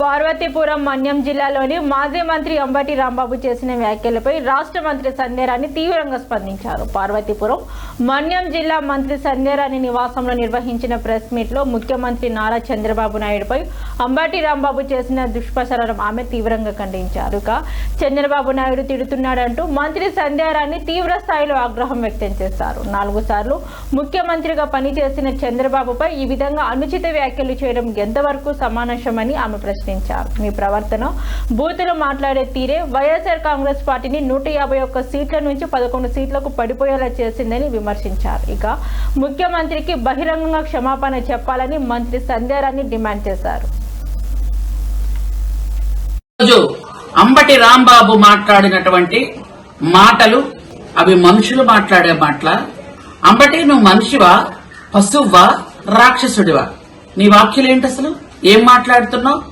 పార్వతీపురం మన్యం జిల్లాలోని మాజీ మంత్రి అంబటి రాంబాబు చేసిన వ్యాఖ్యలపై రాష్ట్ర మంత్రి సంధ్యారాణి తీవ్రంగా స్పందించారు. పార్వతీపురం మన్యం జిల్లా మంత్రి సంధ్యారాణి నివాసంలో నిర్వహించిన ప్రెస్ మీట్లో ముఖ్యమంత్రి నారా చంద్రబాబు నాయుడుపై అంబటి రాంబాబు చేసిన దుష్ప్రచారం ఆమె తీవ్రంగా ఖండించారు. ఇక చంద్రబాబు నాయుడు తిడుతున్నాడంటూ మంత్రి సంధ్యారాణి తీవ్ర స్థాయిలో ఆగ్రహం వ్యక్తం చేశారు. నాలుగు సార్లు ముఖ్యమంత్రిగా పనిచేసిన చంద్రబాబుపై ఈ విధంగా అనుచిత వ్యాఖ్యలు చేయడం ఎంతవరకు సమానశమని ఆమె ప్రశ్నించారు మీ ప్రవర్తన బూతులు మాట్లాడే తీరే వైఎస్ఆర్ కాంగ్రెస్ పార్టీని నూట యాభై ఒక్క సీట్ల నుంచి పదకొండు సీట్లకు పడిపోయేలా చేసిందని విమర్శించారు. ఇక ముఖ్యమంత్రికి బహిరంగంగా క్షమాపణ చెప్పాలని మంత్రి సంధ్యారాన్ని డిమాండ్ చేశారు. అంబటి రాంబాబు మాట్లాడినటువంటి మాటలు అవి మనుషులు మాట్లాడే మాటల. అంబటి నువ్వు మనిషివా? పశువ్వా? రాక్షసుడివా? నీ వాక్యులు అసలు? ఏం మాట్లాడుతున్నావు?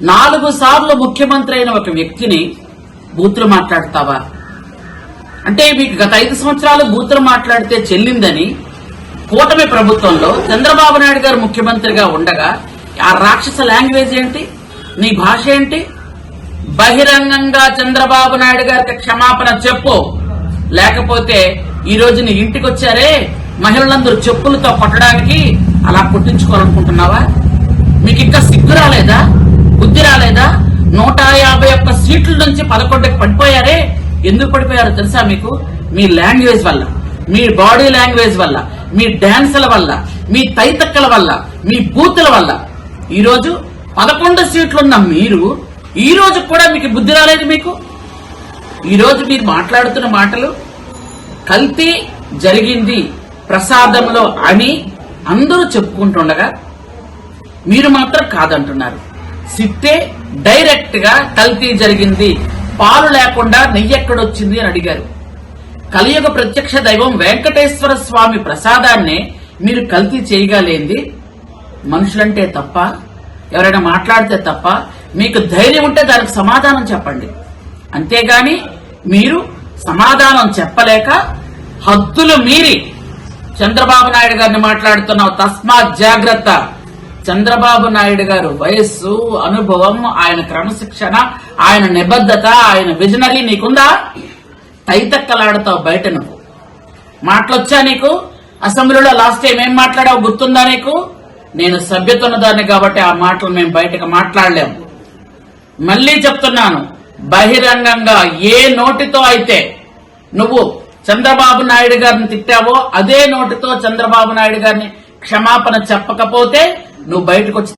నాలుగు సార్లు ముఖ్యమంత్రి అయిన ఒక వ్యక్తిని బూతులు మాట్లాడతావా? అంటే మీకు గత ఐదు సంవత్సరాలు బూతులు మాట్లాడితే చెల్లిందని కూటమి ప్రభుత్వంలో చంద్రబాబు నాయుడు గారు ముఖ్యమంత్రిగా ఉండగా ఆ రాక్షస లాంగ్వేజ్ ఏంటి? నీ భాష ఏంటి? బహిరంగంగా చంద్రబాబు నాయుడు గారికి క్షమాపణ చెప్పు. లేకపోతే ఈ రోజు నీ ఇంటికి వచ్చారే? మహిళలందరూ చెప్పులతో కొట్టడానికి అలా కొట్టించుకోవాలనుకుంటున్నావా? మీకు ఇంకా సిగ్గు రాలేదా? రాలేదా నూట యాభై ఒక్క సీట్ల నుంచి పదకొండుకి పడిపోయారే. ఎందుకు పడిపోయారో తెలుసా మీకు? మీ లాంగ్వేజ్ వల్ల మీ బాడీ లాంగ్వేజ్ వల్ల మీ డాన్సుల వల్ల మీ తైతక్కల వల్ల మీ బూతుల వల్ల. ఈరోజు పదకొండు సీట్లున్న మీరు ఈ రోజు కూడా మీకు బుద్ధి రాలేదు మీకు? ఈరోజు మీరు మాట్లాడుతున్న మాటలు కల్తీ జరిగింది ప్రసాదంలో అని అందరూ చెప్పుకుంటుండగా మీరు మాత్రం కాదంటున్నారు. సిట్టే డైరెక్ట్గా కల్తీ జరిగింది. పాలు లేకుండా నెయ్యి ఎక్కడొచ్చింది అని అడిగారు. కలియుగ ప్రత్యక్ష దైవం వెంకటేశ్వర స్వామి ప్రసాదాన్నే మీరు కల్తీ చేయగలేంది మనుషులంటే తప్ప ఎవరైనా మాట్లాడితే తప్ప మీకు ధైర్యం ఉంటే దానికి సమాధానం చెప్పండి. అంతేగాని మీరు సమాధానం చెప్పలేక హద్దులు మీరి చంద్రబాబు నాయుడు గారిని మాట్లాడుతున్నావు తస్మాత్ జాగ్రత్త. చంద్రబాబు నాయుడు గారు వయస్సు అనుభవం ఆయన క్రమశిక్షణ ఆయన నిబద్ధత ఆయన విజనరీ నీకుందా? తైతక్కలాడతావు బయట నువ్వు. మాటలొచ్చా నీకు? అసెంబ్లీలో లాస్ట్ టైం ఏం మాట్లాడావు గుర్తుందా నీకు? నేను సభ్యత ఉన్నదాన్ని కాబట్టి ఆ మాటలు మేము బయటకు మాట్లాడలేము. మళ్ళీ చెప్తున్నాను బహిరంగంగా ఏ నోటితో అయితే నువ్వు చంద్రబాబు నాయుడు గారిని తిట్టావో అదే నోటితో చంద్రబాబు నాయుడు గారిని క్షమాపణ చెప్పకపోతే నువ్వు బయటకు వచ్చి